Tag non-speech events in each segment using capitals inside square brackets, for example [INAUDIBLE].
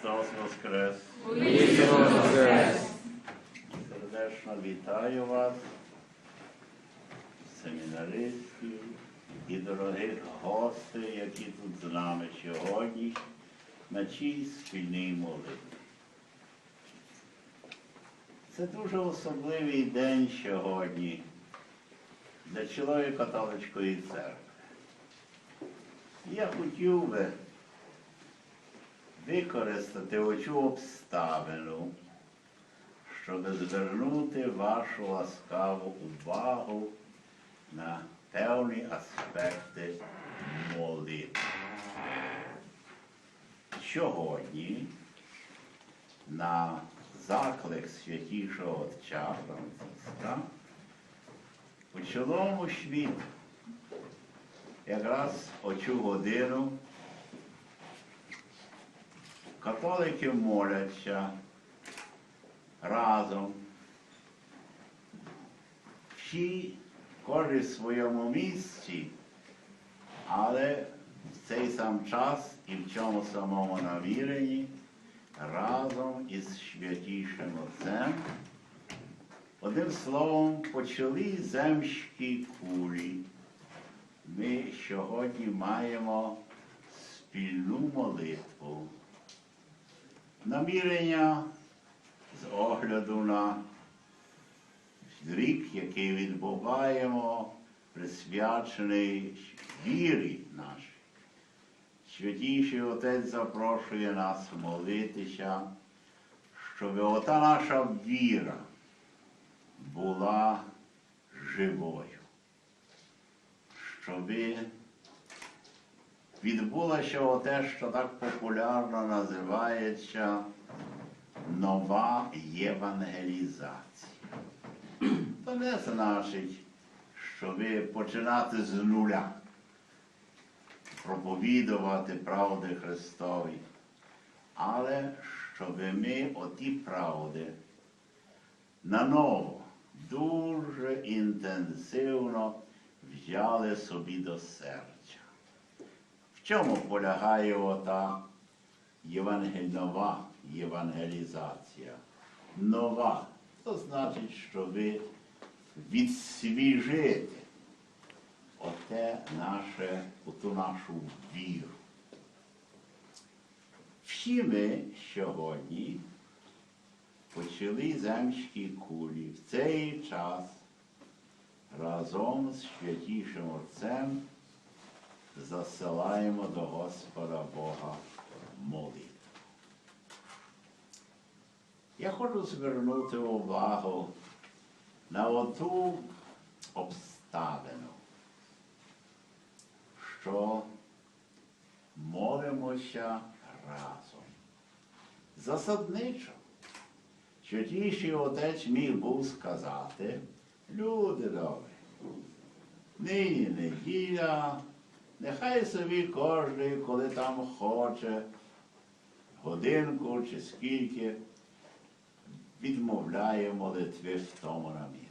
Христос Воскрес! Воістину воскрес! Сердечно вітаю вас, семінаристів і дорогих гостей, які тут з нами сьогодні на чій спільній молитві. Це дуже особливий день сьогодні для цілої католицької церкви. Я хотів би використати оцю обставину, щоб звернути вашу ласкаву увагу на певні аспекти молитви. Сьогодні на заклик святішого Отця Франциска у цілому світі якраз оцю годину католики моляться разом. Всі, кожен в своєму місці, але в цей сам час і в цьому самому навіренні разом із святішим Отцем. Одним словом, почали земські кулі. Ми сьогодні маємо спільну молитву. Намірення з огляду на рік, який відбуваємо, присвячений вірі нашій. Святіший Отець запрошує нас молитися, щоб ота наша віра була живою, щоб відбулося те, що так популярно називається нова євангелізація. [CLEARS THROAT] То не значить, що ви починати з нуля, проповідувати правди Христові, але щоб ми оті правди наново, дуже інтенсивно взяли собі до серця. Чому полягає ота нова євангелізація? Нова. То значить, що ви відсвіжите оте наше, оту нашу віру. Всі ми сьогодні почали земські кулі в цей час разом з святішим Отцем засилаємо до Господа Бога молитву. Я хочу звернути увагу на оту обставину, що молимося разом. Засадничо. Святіший отець міг був сказати, люди добрі, нині неділя, нехай собі кожен, коли там хоче, годинку чи скільки, відмовляє молитви в тому наміренні.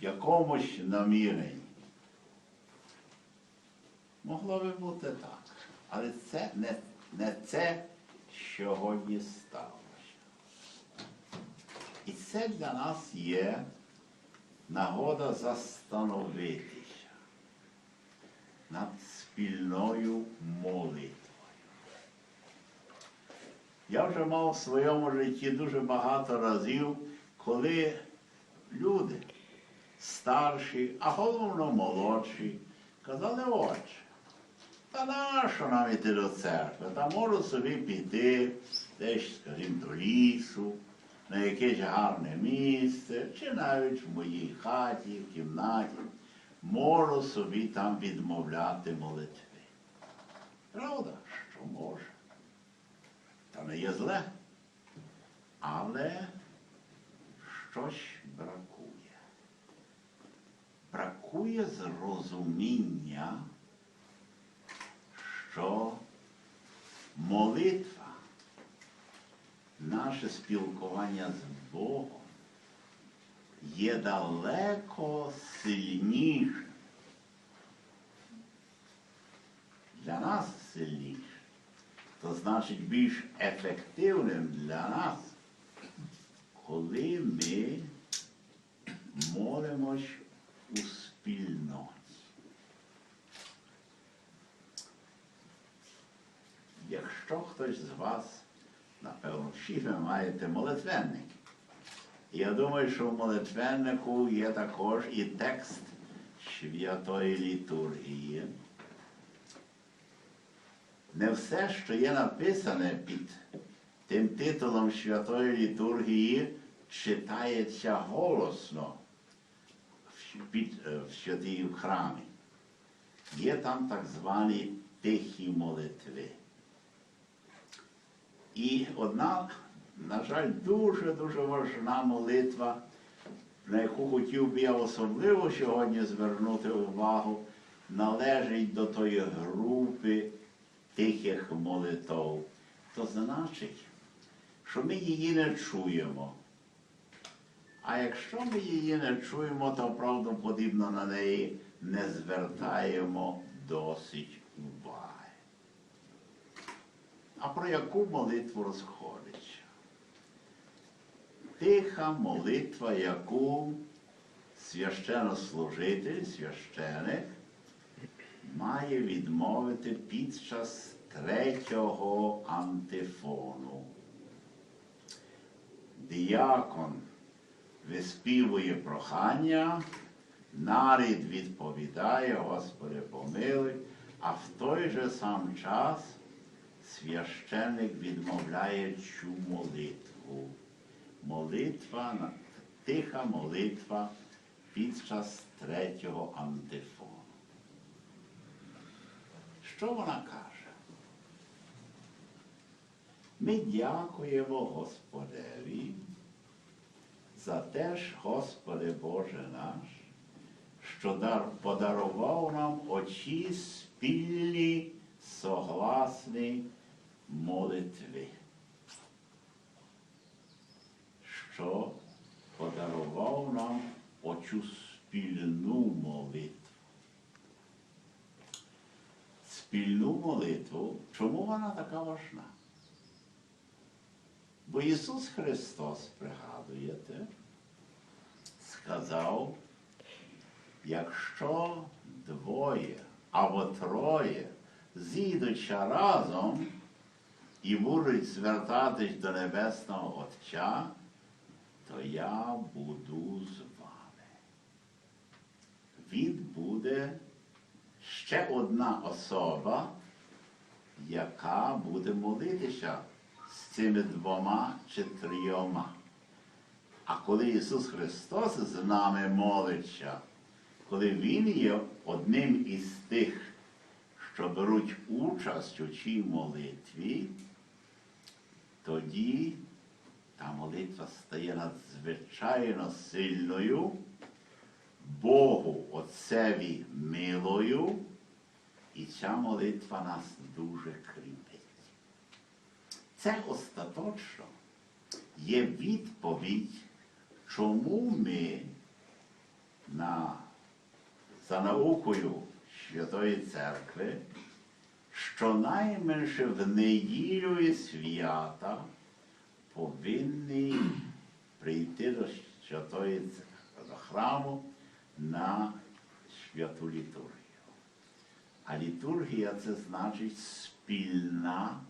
В якомусь наміренні. Могло би бути так. Але це не, не це сьогодні сталося. І це для нас є нагода застановитися над спільною молитвою. Я вже мав в своєму житті дуже багато разів, коли люди старші, а головно молодші, казали, отче, та нащо нам іти до церкви? Та можу собі піти десь, скажімо, до лісу, на якесь гарне місце, чи навіть в моїй хаті, в кімнаті, можу собі там відмовляти молитви. Правда, що може? Та не є зле. Але щось бракує. Бракує зрозуміння, що молитва, наше спілкування з Богом є далеко сильніше. Для нас сильніше. То значить більш ефективним для нас, коли ми молимось у спільноті. Якщо хтось з вас, напевно, всі ви маєте молитвенник. Я думаю, що в молитвеннику є також і текст святої літургії. Не все, що є написане під тим титулом святої літургії, читається голосно під, е, в святій храмі. Є там так звані тихі молитви. І одна, на жаль, дуже-дуже важна молитва, на яку хотів би я особливо сьогодні звернути увагу, належить до тої групи тихих молитов. То значить, що ми її не чуємо. А якщо ми її не чуємо, то правдоподібно на неї не звертаємо досить уваги. А про яку молитву розходиться? Тиха молитва, яку священнослужитель, священик має відмовити під час третього антифону. Діакон виспівує прохання, нарід відповідає, Господи помилуй, а в той же сам час священик відмовляє цю молитву. Молитва, тиха молитва під час третього антифону. Що вона каже? Ми дякуємо Господеві за те ж, Господи Боже наш, що подарував нам очі спільні, согласні молитви, що подарував нам оцю спільну молитву. Спільну молитву, чому вона така важна? Бо Ісус Христос, пригадуєте, сказав, якщо двоє або троє зійдуться разом і будуть звертатись до Небесного Отця, то я буду з вами. Він буде ще одна особа, яка буде молитися з цими двома чи трьома. А коли Ісус Христос з нами молиться, коли Він є одним із тих, що беруть участь у цій молитві, тоді та молитва стає надзвичайно сильною, Богу Отцеві милою, і ця молитва нас дуже кріпить. Це остаточно є відповідь, чому ми на, за наукою Святої Церкви щонайменше в неділю і свята повинні прийти до Святої до храму на святу літургію. А літургія це значить спільна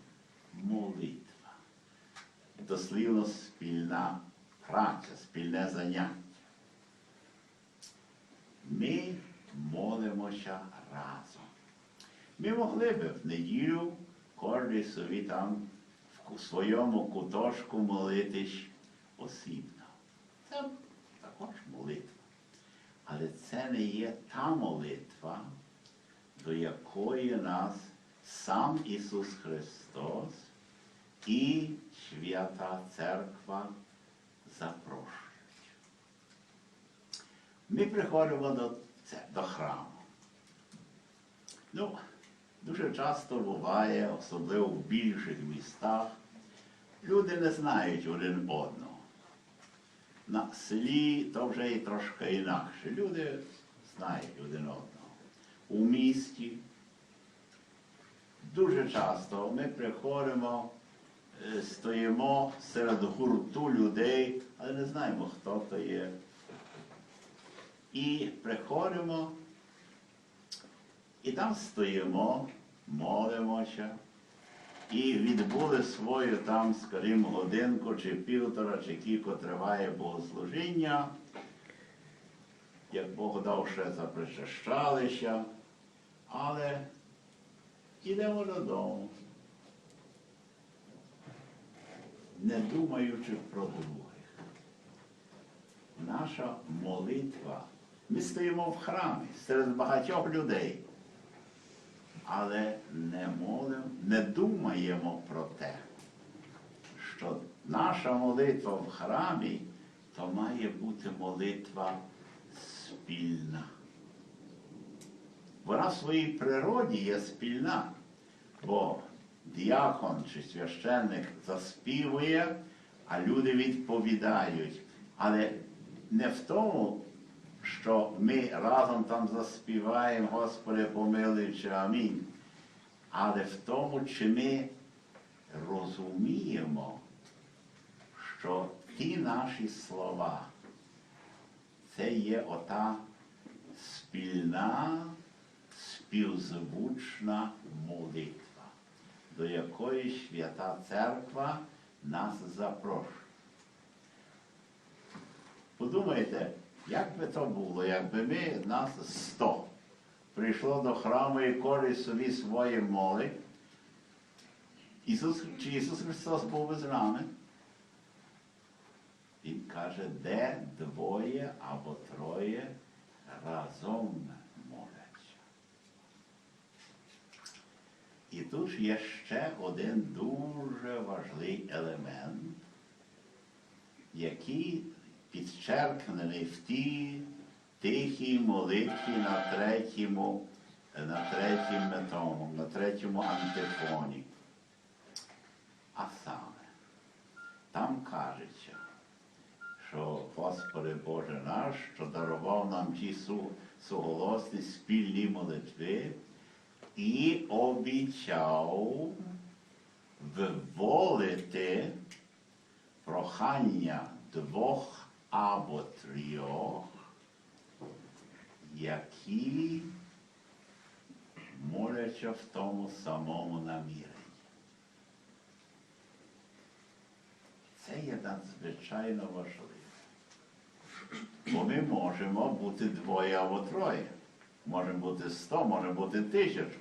молитва. Дослівно спільна праця, спільне заняття. Ми молимося разом. Ми могли би в неділю кожен собі там в своєму куточку молитись осібно. Це також молитва. Але це не є та молитва, до якої нас сам Ісус Христос і Свята Церква запрошують. Ми приходимо до, це, до храму. Ну, дуже часто буває, особливо в більших містах, люди не знають один одного. На селі то вже і трошки інакше. Люди знають один одного. У місті дуже часто ми приходимо, е, стоїмо серед гурту людей, але не знаємо, хто то є. І приходимо, і там стоїмо, молимося, і відбули свою там, скажімо, годинку чи півтора, чи кілько триває богослужіння. Як Бог дав ще запричащалися, але йдемо додому, не думаючи про других. Наша молитва. Ми стоїмо в храмі серед багатьох людей, але не молимо, не думаємо про те, що наша молитва в храмі то має бути молитва спільна. Вона в своїй природі є спільна, бо діакон чи священник заспівує, а люди відповідають. Але не в тому, що ми разом там заспіваємо, Господи, помилуй чи амінь. Але в тому, чи ми розуміємо, що ті наші слова це є ота спільна, співзвучна молитва, до якої свята церква нас запрошує. Подумайте, як би то було, якби ми нас сто прийшло до храму і кожен собі своє моли. Ісус, чи Ісус Христос був би з нами? Він каже, де двоє або троє разом моляться. І тут є ще один дуже важливий елемент, який підчеркнений в тій тихій молитві на третьому, на третьому, тому, на третьому антифоні. А саме, там кажеться, що Господи Боже наш, що дарував нам ті суголосні спільні молитви і обіцяв виволити прохання двох або трьох, які моляться в тому самому наміренні. Це є надзвичайно важливо. Бо ми можемо бути двоє або троє. Може бути сто, може бути тисячу.